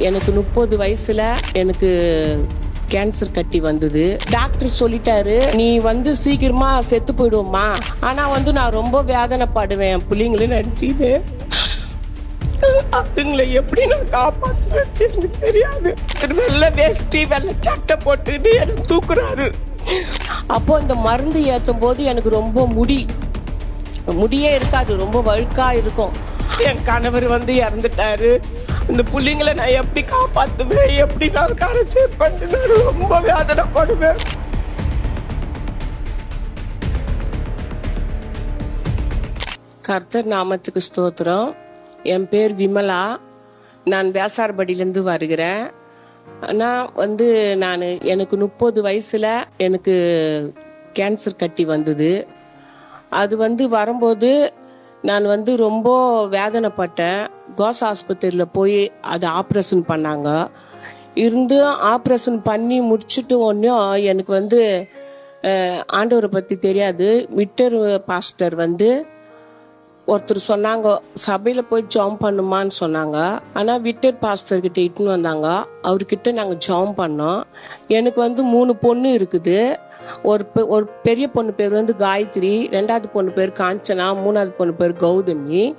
எனக்கு முப்பது வயசுல எனக்கு கேன்சர் கட்டி வந்தது. டாக்டர் சொல்லிட்டாரு நீ வந்து சீக்கிரமா செத்து போயிடுவோமா ஆனா வந்து நான் ரொம்ப வேதனைப்படுவேன். பிள்ளைங்களும் நினைச்சிட்டு அதுங்களை எப்படி நான் காப்பாத்துவேன் எனக்கு தெரியாது. வெள்ளை வேஷ்டி வெள்ளை சட்டை போட்டுட்டு எனக்கு தூக்குறாரு. அப்போ இந்த மருந்து ஏற்றும் போது எனக்கு ரொம்ப முடி முடியே இருக்காது. ரொம்ப வழுக்கா இருக்கும். என் கணவர் வந்து இறந்துட்டாரு. இந்த பிள்ளைங்களை நான் எப்படி காப்பாத்துவேன்? எப்படி நான் கரைச்சி பண்ணுவேன் ரொம்ப வேதனைப்படுவேன். கர்த்தர் நாமத்துக்கு ஸ்தோத்திரம். என் பேர் விமலா. நான் வேசார்படியிலேருந்து வருகிறேன். நான் வந்து நான் எனக்கு முப்பது வயசில் எனக்கு கேன்சர் கட்டி வந்தது. அது வந்து வரும்போது நான் வந்து ரொம்ப வேதனைப்பட்டேன். கோஸ் ஆஸ்பத்திரியில் போய் அது ஆப்ரேஷன் பண்ணாங்க. இருந்து ஆப்ரேஷன் பண்ணி முடிச்சுட்டு ஒன்றும் எனக்கு வந்து ஆண்டவரை பற்றி தெரியாது. விட்டர் பாஸ்டர் வந்து ஒருத்தர் சொன்னாங்க சபையில போய் ஜாம் பண்ணுமான்னு சொன்னாங்க. ஆனா விட்டர் பாஸ்டர் கிட்ட இட்டுன்னு வந்தாங்க. அவர்கிட்ட நாங்க ஜாம் பண்ணோம். எனக்கு வந்து மூணு பொண்ணு இருக்குது. ஒரு பெ- ஒரு பெரிய பொண்ணு பேர் வந்து காயத்ரி ரெண்டாவது பொண்ணு பேர் காஞ்சனா மூணாவது பொண்ணு பேர் கௌதமி.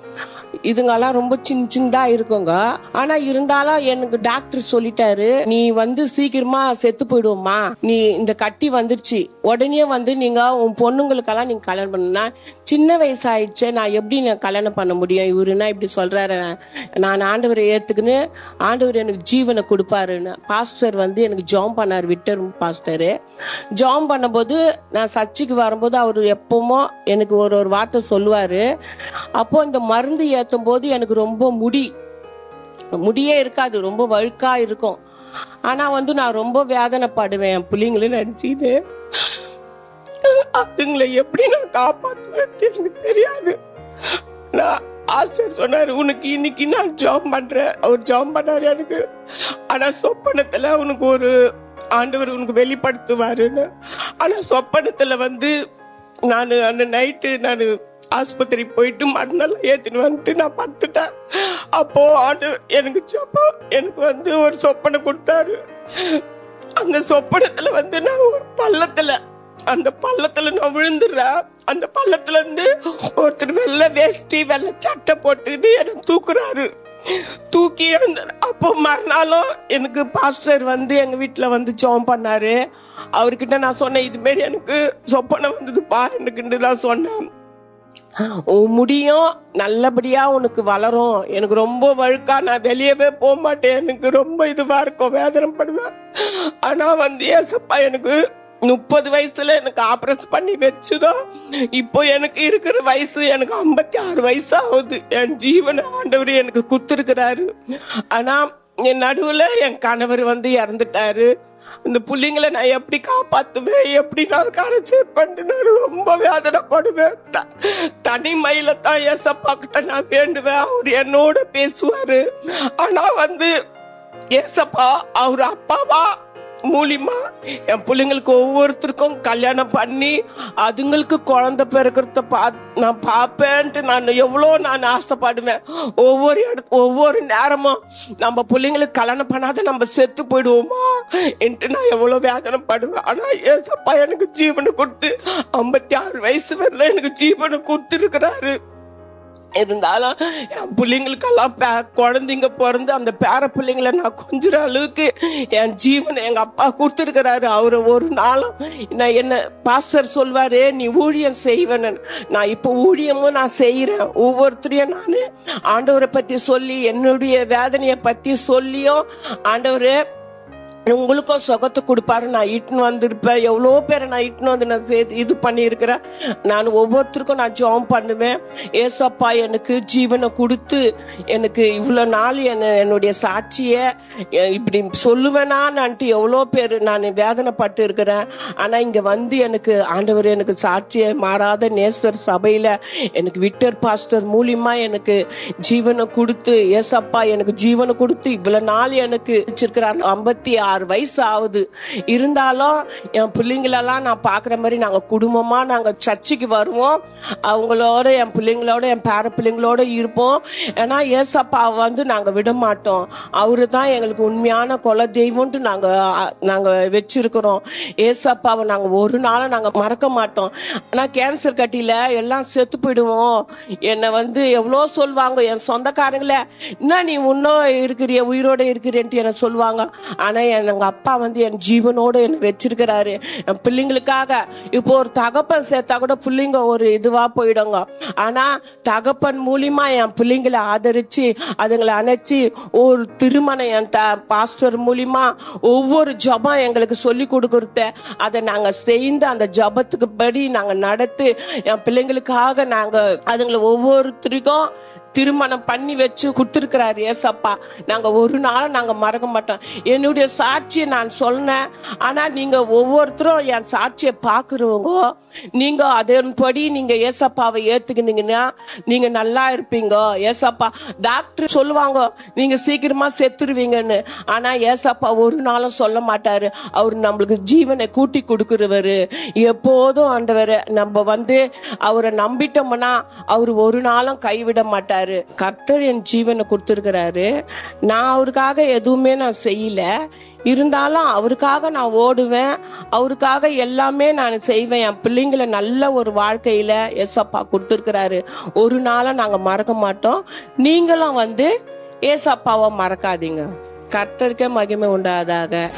இதுங்கெல்லாம் ரொம்ப சின்ன சின்னதா இருக்குங்க. ஆனா இருந்தாலும் எனக்கு டாக்டர் சொல்லிட்டாரு நீ வந்து சீக்கிரமா செத்து போயிடுவோமா நீ இந்த கட்டி வந்துருச்சு. உடனே வந்து நீங்க உன் பொண்ணுங்களுக்கெல்லாம் நீங்க கல்யாணம் பண்ணுனா சின்ன வயசு ஆயிடுச்சு நான் எப்படி நான் கல்யாணம் பண்ண முடியும்? இவருன்னா இப்படி சொல்றாரு. நான் ஆண்டவரை ஏத்துக்குன்னு ஆண்டவர் எனக்கு ஜீவனை கொடுப்பாருன்னு பாஸ்டர் வந்து எனக்கு ஜாம் பண்ணார் விட்டர் பாஸ்டர். ஜாம் பண்ணும்போது நான் சர்ச்சுக்கு வரும்போது அவர் எப்பவுமோ எனக்கு ஒரு ஒரு வார்த்தை சொல்லுவாரு. அப்போ இந்த மருந்து ஏத்தும் போது எனக்கு ரொம்ப முடி. முடியே இருக்காது ரொம்ப வழுக்கா இருக்கும். ஆனா வந்து நான் ரொம்ப வேதனைப்படுவேன் என் பிள்ளைங்களும் நினைச்சிட்டு. அதுங்களை எப்படி நான் காப்பாத்துவேன் எனக்கு தெரியாது. நான் ஆசிரியர் சொன்னாரு உனக்கு இன்னைக்கு நான் ஜாம் பண்றேன். அவர் ஜாம் பண்ணாரு எனக்கு. ஆனா சொப்பனத்துல உனக்கு ஒரு ஆண்டவர் உனக்கு வெளிப்படுத்துவாருன்னு. ஆனா சொப்பனத்துல வந்து நான் அந்த நைட்டு நான் ஆஸ்பத்திரி போயிட்டு மருந்தெல்லாம் ஏற்றின்னு வந்துட்டு நான் படுத்துட்டேன். அப்போ ஆண்டு எனக்கு சொப்ப எனக்கு வந்து ஒரு சொப்பனை கொடுத்தாரு. அந்த சொப்பனத்துல வந்து நான் ஒரு பள்ளத்துல அந்த பள்ளத்துல நான் விழுந்துடுறேன். அந்த பள்ளத்துல இருந்து ஒருத்தர் வெள்ளை வேஷ்டி வெள்ளை சட்டை போட்டுக்கிட்டு எனக்கு தூக்குறாரு. தூக்கி அப்போ மறுநாளும் எனக்கு பாஸ்டர் வந்து எங்க வீட்டில் வந்து ஜெபம் பண்ணாரு. அவர்கிட்ட நான் சொன்னேன் இதுமாரி எனக்கு சொப்பனை வந்ததுப்பா எனக்குன்னு நான் சொன்னேன். முடியும். நல்லபடியா உனக்கு வளரும். எனக்கு ரொம்ப வழுக்கா நான் வெளியவே போக மாட்டேன். எனக்கு ரொம்ப இதுவா இருக்கும். வேதனைப்படுவேன். ஆனா வந்து ஏசப்பா எனக்கு முப்பது வயசுல எனக்கு ஆபரேஷன் பண்ணி வச்சுதான். இப்போ எனக்கு இருக்கிற வயசு எனக்கு ஐம்பத்தி ஆறு வயசு ஆகுது என் ஜீவன ஆண்டவர் எனக்கு குத்துருக்கிறாரு ஆனா என் நடுவுல என் கணவர் வந்து இறந்துட்டாரு. இந்த பிள்ளைங்களை நான் எப்படி காப்பாத்துவேன்? எப்படி நான் கரைச்சி பண்ணு ரொம்ப வேதனைப்படுவேன். தனிமையில தான் ஏசப்பா கிட்ட நான் வேண்டுவேன். அவர் என்னோட பேசுவாரு. ஆனா வந்து ஏசப்பா அவர் அப்பாவா மூலியமா என் பிள்ளைங்களுக்கு ஒவ்வொருத்தருக்கும் கல்யாணம் பண்ணி அதுங்களுக்கு குழந்தை பிறக்கிறத பா நான் பார்ப்பேன்ட்டு நான் எவ்வளோ நான் ஆசைப்படுவேன். ஒவ்வொரு இடத்து ஒவ்வொரு நேரமும் நம்ம பிள்ளைங்களுக்கு கல்யாணம் பண்ணாத நம்ம செத்து போயிடுவோமா? என்று நான் எவ்வளோ வேதனைப்படுவேன். ஆனால் ஏசப்பா எனக்கு ஜீவனை கொடுத்து ஐம்பத்தி ஆறு வயசு வரல எனக்கு ஜீவனை கொடுத்துருக்கிறாரு. இருந்தாலும் என் பிள்ளைங்களுக்கெல்லாம் பே- குழந்தைங்க பிறந்து அந்த பேர பிள்ளைங்களை நான் கொஞ்சிற அளவுக்கு என் ஜீவனை எங்க அப்பா கொடுத்துருக்கிறாரு. அவர் ஒரு நாளும் நான் என்ன பாஸ்டர் சொல்வாரு நீ ஊழியம் செய்வேன்னு நான் இப்போ ஊழியமும் நான் செய்கிறேன் ஒவ்வொருத்தரையும் நான் ஆண்டவரை பற்றி சொல்லி என்னுடைய வேதனையை பற்றி சொல்லியும் ஆண்டவர் உங்களுக்கும் சுகத்தை கொடுப்பாரு நான் இட்டுன்னு வந்திருப்பேன். எவ்வளோ பேரை நான் இட்டுன்னு வந்து நான் சேர்த்து இது பண்ணியிருக்கிறேன். நான் ஒவ்வொருத்தருக்கும் நான் ஜெபம் பண்ணுவேன். ஏசப்பா எனக்கு ஜீவனை கொடுத்து எனக்கு இவ்வளோ நாள் என்ன என்னுடைய சாட்சியை இப்படி இப்படி சொல்லுவேனான்ட்டு எவ்வளோ பேர் நான் வேதனைப்பட்டு இருக்கிறேன் ஆனால் இங்கே வந்து எனக்கு ஆண்டவர் எனக்கு சாட்சியை மாறாத நேசர் சபையில் எனக்கு விட்டர் பாஸ்டர் மூலியமாக எனக்கு ஜீவனை கொடுத்து ஏசப்பா எனக்கு ஜீவனை கொடுத்து இவ்வளோ நாள் எனக்கு வச்சிருக்கிறார். ஐம்பத்தி ஆறு வயசு ஆகுது இருந்தாலும் என் பிள்ளைங்களெல்லாம் நான் பார்க்குற மாதிரி நாங்கள் குடும்பமாக நாங்கள் சர்ச்சுக்கு வருவோம். அவங்களோட என் பிள்ளைங்களோட என் பேர பிள்ளைங்களோட இருப்போம். ஏன்னா ஏசப்பா வந்து நாங்கள் விட மாட்டோம் அவரு தான் எங்களுக்கு உண்மையான குல தெய்வம்ட்டு நாங்கள் நாங்கள் வச்சிருக்கிறோம். ஏசப்பாவை நாங்கள் ஒரு நாளும் நாங்கள் மறக்க மாட்டோம். ஆனால் கேன்சர் கட்டியில் எல்லாம் செத்து போயிடுவோம். என்னை வந்து எவ்வளோ சொல்லுவாங்க என் சொந்தக்காரங்களே என்ன நீ இன்னும் இருக்கிறிய உயிரோட இருக்கிறேன்ட்டு என்னை சொல்லுவாங்க ஆனால் என் எங்க அப்பா வந்து என் ஜீவனோடு என்னை வச்சிருக்கிறாரு. என் பிள்ளைங்களுக்காக. இப்போ ஒரு தகப்பன் சேர்த்தா கூட பிள்ளைங்க ஒரு இதுவா போயிடுங்க. ஆனா தகப்பன் மூலியமா என் பிள்ளைங்களை ஆதரிச்சு அதுங்களை அணைச்சி ஒரு திருமணம் என் த பாஸ்டர் மூலியமா ஒவ்வொரு ஜபம் எங்களுக்கு சொல்லி கொடுக்குறத அதை நாங்க செய்து அந்த ஜபத்துக்கு படி நாங்க நடத்து என் பிள்ளைங்களுக்காக நாங்க அதுங்களை ஒவ்வொருத்தருக்கும் திருமணம் பண்ணி வச்சு கொடுத்துருக்கிறாரு ஏசப்பா நாங்க ஒரு நாளும் நாங்க மறக்க மாட்டோம். என்னுடைய சாட்சியை நான் சொன்னேன். ஆனா நீங்க ஒவ்வொருத்தரும் என் சாட்சியை பாக்குறவங்க நீங்க அதன்படி நீங்க ஏசப்பாவை ஏத்துக்கினீங்கன்னா நீங்க நல்லா இருப்பீங்க. ஏசப்பா டாக்டர் சொல்லுவாங்க நீங்க சீக்கிரமா செத்துருவீங்கன்னு. ஆனா ஏசப்பா ஒரு நாளும் சொல்ல மாட்டாரு. அவர் நம்மளுக்கு ஜீவனை கூட்டி கொடுக்குறவர். எப்போதும் ஆண்டவர் நம்ம வந்து அவரை நம்பிட்டோம்னா அவர் ஒரு நாளும் கைவிட மாட்டார். கர்த்தர் என் ஜீவனை கொடுத்துருக்கிறாரு. நான் அவருக்காக எதுவுமே நான் செய்யல. இருந்தாலும் அவருக்காக நான் ஓடுவேன். அவருக்காக எல்லாமே நான் செய்வேன். என் பிள்ளைங்களை நல்ல ஒரு வாழ்க்கையில ஏசப்பா கொடுத்துருக்கிறாரு. ஒரு நாளும் நாங்கள் மறக்க மாட்டோம். நீங்களும் வந்து ஏசப்பாவை மறக்காதீங்க. கர்த்தருக்கே மகிமை உண்டாதாக